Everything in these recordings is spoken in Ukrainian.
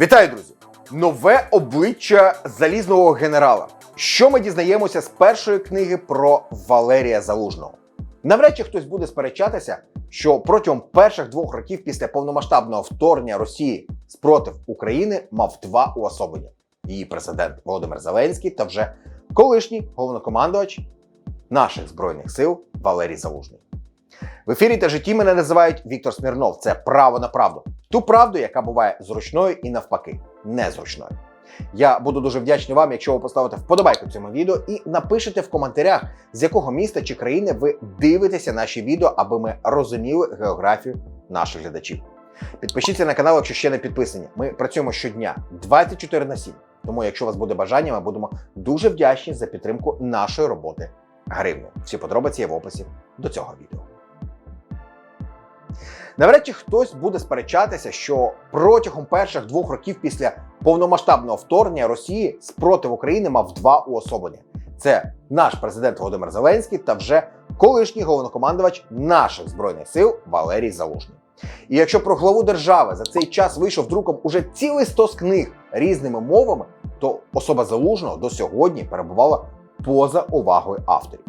Вітаю, друзі! Нове обличчя залізного генерала. Що ми дізнаємося з першої книги про Валерія Залужного? Навряд чи хтось буде сперечатися, що протягом перших двох років після повномасштабного вторгнення Росії спротив України мав два уособлення: її президент Володимир Зеленський та вже колишній головнокомандувач наших збройних сил Валерій Залужний. В ефірі та житті мене називають Віктор Смірнов. Це право на правду. Ту правду, яка буває зручною і навпаки, незручною. Я буду дуже вдячний вам, якщо ви поставите вподобайку цьому відео і напишете в коментарях, з якого міста чи країни ви дивитеся наші відео, аби ми розуміли географію наших глядачів. Підпишіться на канал, якщо ще не підписані. Ми працюємо щодня 24 на 7. Тому, якщо у вас буде бажання, ми будемо дуже вдячні за підтримку нашої роботи гривнею. Всі подробиці є в описі до цього відео. Навряд чи хтось буде сперечатися, що протягом перших двох років після повномасштабного вторгнення Росії спротив України мав два уособлення: це наш президент Володимир Зеленський та вже колишній головнокомандувач наших збройних сил Валерій Залужний. І якщо про главу держави за цей час вийшов друком уже цілий стос книг різними мовами, то особа залужного до сьогодні перебувала поза увагою авторів.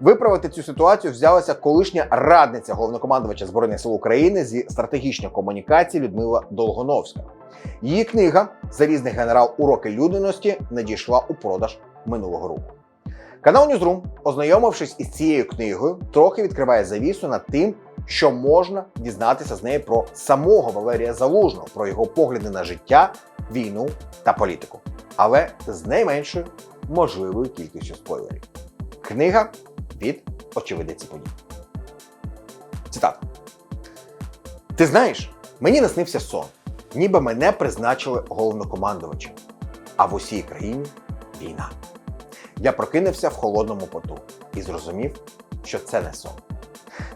Виправити цю ситуацію взялася колишня радниця головнокомандувача збройних сил України зі стратегічної комунікації Людмила Долгоновська. Її книга Залізний генерал Уроки людяності надійшла у продаж минулого року. Канал Newsroom, ознайомившись із цією книгою, трохи відкриває завісу над тим, що можна дізнатися з неї про самого Валерія Залужного, про його погляди на життя, війну та політику, але з найменшою можливою кількістю спойлерів. Книга від очевидиці подій. Цитата. Ти знаєш, мені наснився сон, ніби мене призначили головнокомандувачем, а в усій країні війна. Я прокинувся в холодному поту і зрозумів, що це не сон.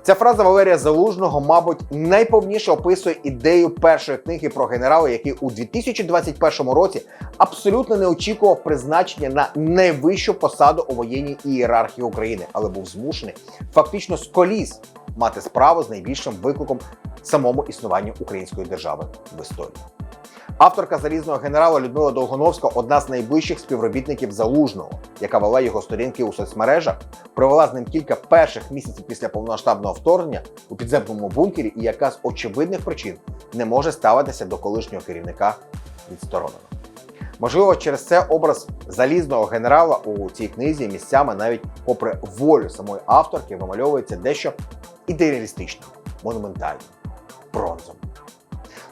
Ця фраза Валерія Залужного, мабуть, найповніше описує ідею першої книги про генерала, який у 2021 році абсолютно не очікував призначення на найвищу посаду у воєнній ієрархії України, але був змушений фактично з коліс мати справу з найбільшим викликом самому існуванню української держави в історії. Авторка залізного генерала Людмила Долгоновська одна з найближчих співробітників залужного, яка вела його сторінки у соцмережах, провела з ним кілька перших місяців після повномасштабного вторгнення у підземному бункері, і яка з очевидних причин не може ставитися до колишнього керівника відсторонено. Можливо, через це образ залізного генерала у цій книзі місцями, навіть попри волю самої авторки, вимальовується дещо ідеалістично, монументально, бронзом.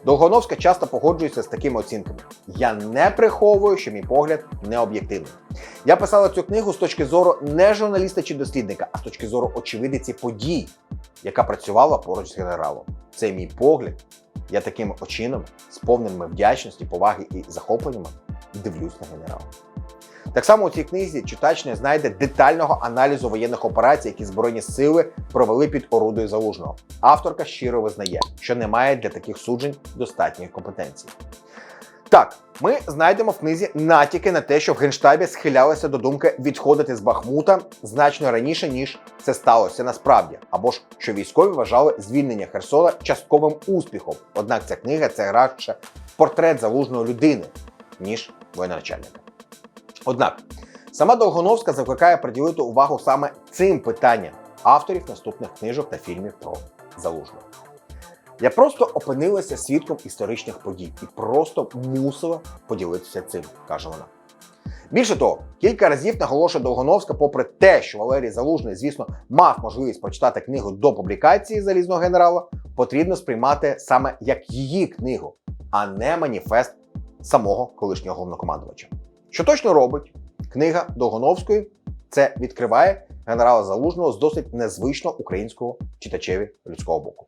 Долгоновська часто погоджується з такими оцінками. Я не приховую, що мій погляд не об'єктивний. Я писала цю книгу з точки зору не журналіста чи дослідника, а з точки зору очевидиці подій, яка працювала поруч з генералом. Це мій погляд. Я таким очином, з повними вдячності, поваги і захопленнями, дивлюсь на генерала. Так само у цій книзі читач не знайде детального аналізу воєнних операцій, які збройні сили провели під орудою залужного. Авторка щиро визнає, що немає для таких суджень достатньої компетенції. Так, ми знайдемо в книзі натяки на те, що в генштабі схилялися до думки відходити з Бахмута значно раніше, ніж це сталося насправді, або ж що військові вважали звільнення Херсона частковим успіхом. Однак ця книга це радше портрет залужної людини, ніж воєначальника. Однак сама Долгоновська закликає приділити увагу саме цим питанням авторів наступних книжок та фільмів про залужного. Я просто опинилася свідком історичних подій і просто мусила поділитися цим, каже вона. Більше того, кілька разів наголошує Долгоновська, попри те, що Валерій Залужний, звісно, мав можливість прочитати книгу до публікації залізного генерала, потрібно сприймати саме як її книгу, а не маніфест самого колишнього головнокомандувача. Що точно робить книга Долгоновської, це відкриває генерала Залужного з досить незвично українського читачеві людського боку.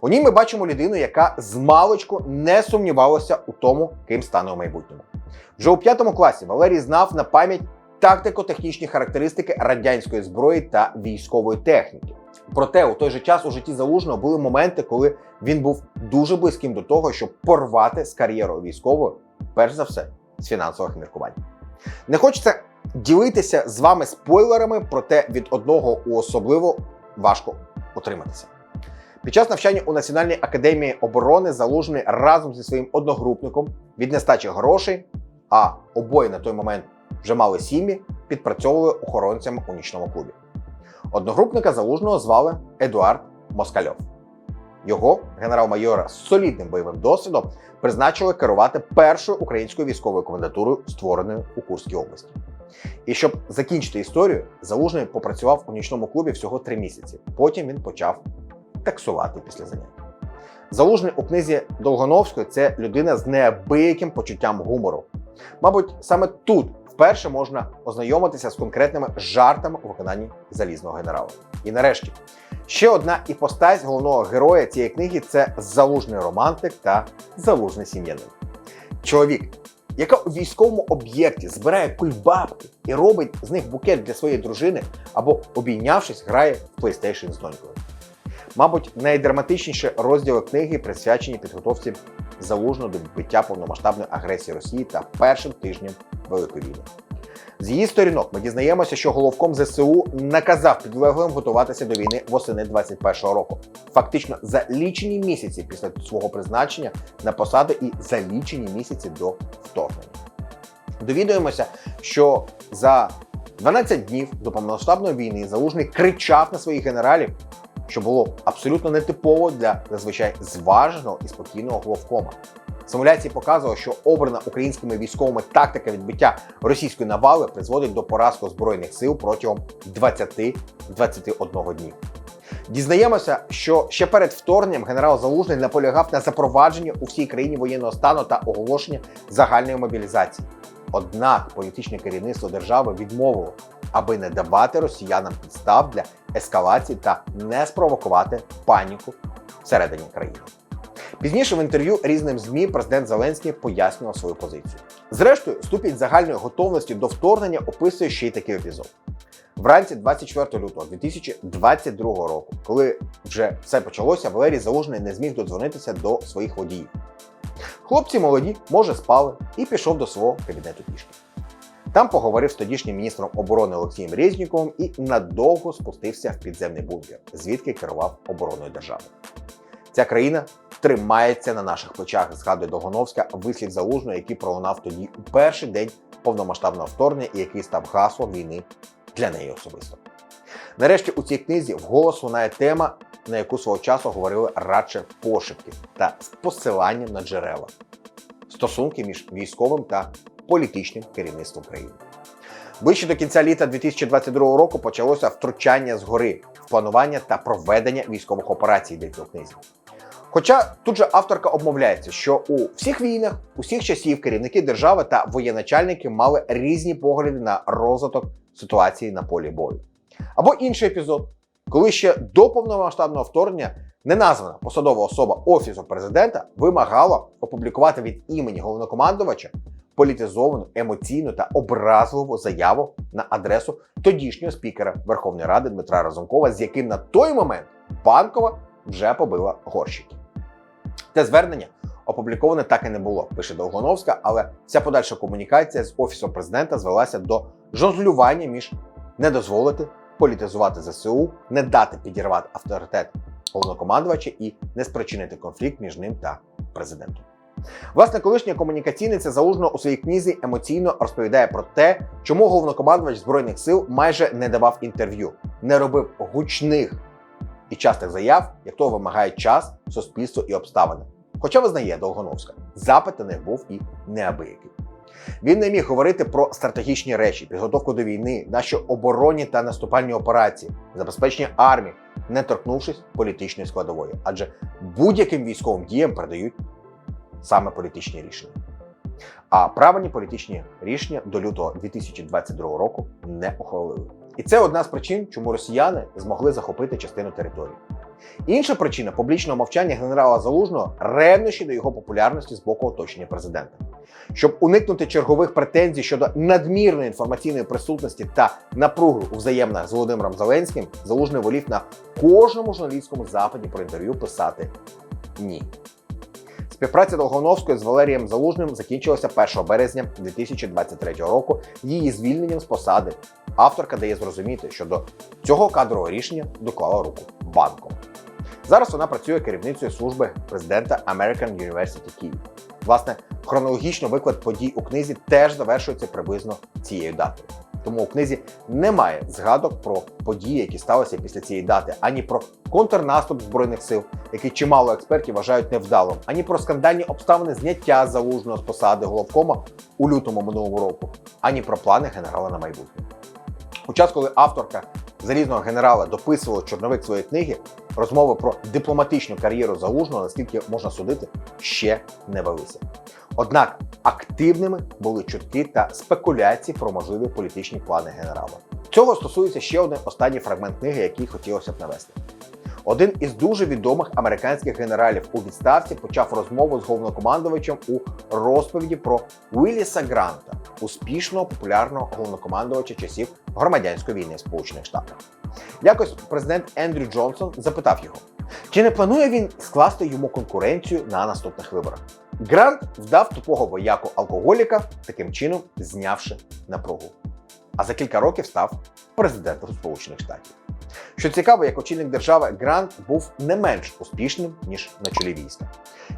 У ній ми бачимо людину, яка з маличку не сумнівалася у тому, ким стане у майбутньому. Вже у п'ятому класі Валерій знав на пам'ять тактико-технічні характеристики радянської зброї та військової техніки. Проте у той же час у житті залужного були моменти, коли він був дуже близьким до того, щоб порвати з кар'єрою військовою, перш за все, з фінансових міркувань. Не хочеться ділитися з вами спойлерами, проте від одного особливо важко утриматися. Під час навчання у Національній академії оборони залужений разом зі своїм одногрупником від нестачі грошей, а обоє на той момент вже мали сім'ї, підпрацьовували охоронцями у нічному клубі. Одногрупника залужного звали Едуард Москальов. Його генерал-майора з солідним бойовим досвідом призначили керувати першою українською військовою комендатурою, створеною у Курській області. І щоб закінчити історію, залужний попрацював у нічному клубі всього три місяці. Потім він почав таксувати після занять. Залужний у книзі Долгоновської це людина з неабияким почуттям гумору. Мабуть, саме тут вперше можна ознайомитися з конкретними жартами у виконанні залізного генерала. І нарешті, ще одна іпостась головного героя цієї книги це залужний романтик та залужний сім'янин. Чоловік, яка у військовому об'єкті збирає кульбабки і робить з них букет для своєї дружини або, обійнявшись, грає в PlayStation з донькою. Мабуть, найдраматичніші розділи книги присвячені підготовці залужно до відбиття повномасштабної агресії Росії та першим тижням Великої війни. З її сторінок ми дізнаємося, що головком ЗСУ наказав підлеглим готуватися до війни восени 21-го року, фактично за лічені місяці після свого призначення на посаду і за лічені місяці до вторгнення. Довідуємося, що за 12 днів до повномасштабної війни залужний кричав на своїх генералів, що було абсолютно нетипово для зазвичай зваженого і спокійного головкома. Симуляції показували, що обрана українськими військовими тактика відбиття російської навали призводить до поразки збройних сил протягом 20-21 днів. Дізнаємося, що ще перед вторгненням генерал Залужний наполягав на запровадженні у всій країні воєнного стану та оголошення загальної мобілізації. Однак політичне керівництво держави відмовило, аби не давати росіянам підстав для ескалації та не спровокувати паніку всередині країни. Пізніше в інтерв'ю різним ЗМІ президент Зеленський пояснював свою позицію. Зрештою, ступінь загальної готовності до вторгнення описує ще й такий епізод. Вранці 24 лютого 2022 року, коли вже все почалося, Валерій Залужний не зміг додзвонитися до своїх водіїв. Хлопці молоді, може, спали, і пішов до свого кабінету пішки. Там поговорив з тодішнім міністром оборони Олексієм Резніковим і надовго спустився в підземний бункер, звідки керував обороною держави. Ця країна тримається на наших плечах, згадує Долгоновська вислів залужного, який пролунав тоді у перший день повномасштабного вторгнення і який став гаслом війни для неї особисто. Нарешті у цій книзі вголос лунає тема, на яку свого часу говорили радше пошепки та з посиланням на джерела стосунки між військовим та політичним керівництвом країни. Ближче до кінця літа 2022 року почалося втручання згори в планування та проведення військових операцій для цього книзі. Хоча тут же авторка обмовляється, що у всіх війнах, усіх часів керівники держави та воєначальники мали різні погляди на розвиток ситуації на полі бою. Або інший епізод, коли ще до повномасштабного вторгнення неназвана посадова особа Офісу президента вимагала опублікувати від імені головнокомандувача політизовану, емоційну та образливу заяву на адресу тодішнього спікера Верховної Ради Дмитра Разумкова, з яким на той момент банкова вже побила горщики. Те звернення опубліковане так і не було, пише Долгоновська, але вся подальша комунікація з офісом президента звелася до жонглювання між не дозволити політизувати ЗСУ, не дати підірвати авторитет головнокомандувача і не спричинити конфлікт між ним та президентом. Власне, колишня комунікаційниця залужно у своїй книзі емоційно розповідає про те, чому головнокомандувач збройних сил майже не давав інтерв'ю, не робив гучних і частих заяв, як того вимагає час, суспільство і обставини. Хоча визнає Долгоновська, запит на них був і неабиякий. Він не міг говорити про стратегічні речі, підготовку до війни, наші оборонні та наступальні операції, забезпечення армії, не торкнувшись політичної складової, адже будь-яким військовим діям передають саме політичні рішення. А правильні політичні рішення до лютого 2022 року не ухвалили. І це одна з причин, чому росіяни змогли захопити частину території. Інша причина публічного мовчання генерала Залужного ревнощі до його популярності з боку оточення президента. Щоб уникнути чергових претензій щодо надмірної інформаційної присутності та напруги у взаємнах з Володимиром Зеленським, Залужний волів на кожному журналістському запиті про інтерв'ю писати ні. Співпраця Долгоновської з Валерієм Залужним закінчилася 1 березня 2023 року її звільненням з посади. Авторка дає зрозуміти, що до цього кадрового рішення доклала руку банком. Зараз вона працює керівницею служби президента American University Київ. Власне, хронологічно виклад подій у книзі теж завершується приблизно цією датою. Тому у книзі немає згадок про події, які сталися після цієї дати, ані про контрнаступ збройних сил, який чимало експертів вважають невдалим, ані про скандальні обставини зняття залужного з посади головкома у лютому минулого року, ані про плани генерала на майбутнє. У час, коли авторка залізного генерала дописував чорновик своєї книги, розмови про дипломатичну кар'єру залужного, наскільки можна судити, ще не велися. Однак активними були чутки та спекуляції про можливі політичні плани генерала. Цього стосується ще один останній фрагмент книги, який хотілося б навести. Один із дуже відомих американських генералів у відставці почав розмову з головнокомандувачем у розповіді про Уілліса Гранта, успішного популярного головнокомандувача часів громадянської війни Сполучених Штатах. Якось президент Ендрю Джонсон запитав його, чи не планує він скласти йому конкуренцію на наступних виборах. Грант вдав тупого вояку алкоголіка, таким чином знявши напругу. А за кілька років став президентом Сполучених Штатів. Що цікаво, як очільник держави Грант був не менш успішним ніж на чолі війська.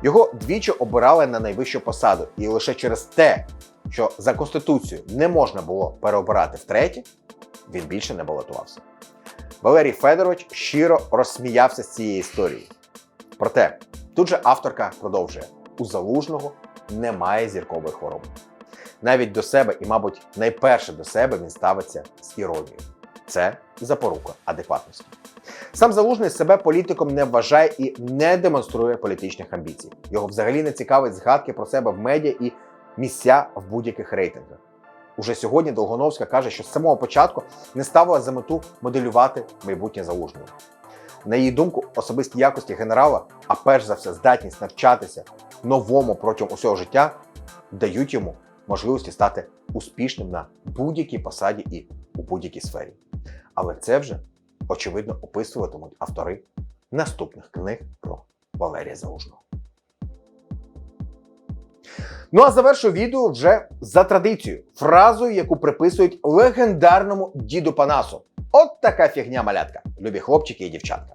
Його двічі обирали на найвищу посаду, і лише через те, що за конституцією не можна було переобирати втретє, він більше не балотувався. Валерій Федорович щиро розсміявся з цієї історії. Проте тут же авторка продовжує: у залужного немає зіркової хвороби. Навіть до себе, і, мабуть, найперше до себе він ставиться з іронією. Це запорука адекватності. Сам залужний себе політиком не вважає і не демонструє політичних амбіцій. Його взагалі не цікавить згадки про себе в медіа і місця в будь-яких рейтингах. Уже сьогодні Долгоновська каже, що з самого початку не ставила за мету моделювати майбутнє залужного. На її думку, особисті якості генерала, а перш за все, здатність навчатися новому протягом усього життя, дають йому можливості стати успішним на будь-якій посаді і у будь-якій сфері. Але це вже очевидно описуватимуть автори наступних книг про Валерія Залужного. Ну а завершу відео вже за традицією, фразою, яку приписують легендарному діду Панасу. От така фігня малятка, любі хлопчики і дівчатка.